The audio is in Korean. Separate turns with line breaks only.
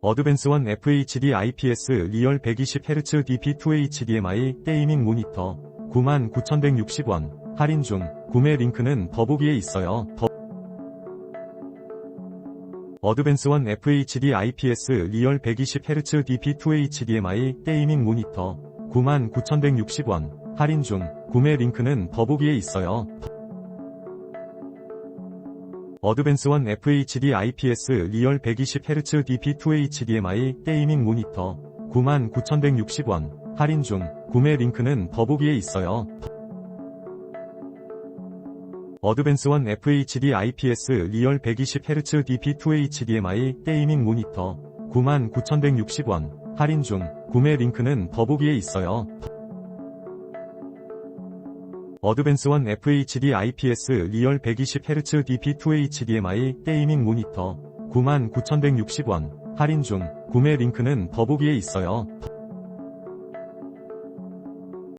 어드밴스원 FHD IPS 리얼 120Hz DP2 HDMI 게이밍 모니터 99,160원 할인 중 구매 링크는 더보기에 있어요. 더 어드밴스원 FHD IPS 리얼 120Hz DP2 HDMI 게이밍 모니터 99,160원 할인 중 구매 링크는 더보기에 있어요. 어드밴스원 FHD IPS 리얼 120Hz DP2 HDMI 게이밍 모니터 99,160원 할인 중 구매 링크는 더보기에 있어요. 어드밴스원 FHD IPS 리얼 120Hz DP2 HDMI 게이밍 모니터 99,160원 할인 중 구매 링크는 더보기에 있어요. 어드밴스원 FHD IPS 리얼 120Hz DP2 HDMI 게이밍 모니터 99,160원 할인 중 구매 링크는 더보기에 있어요.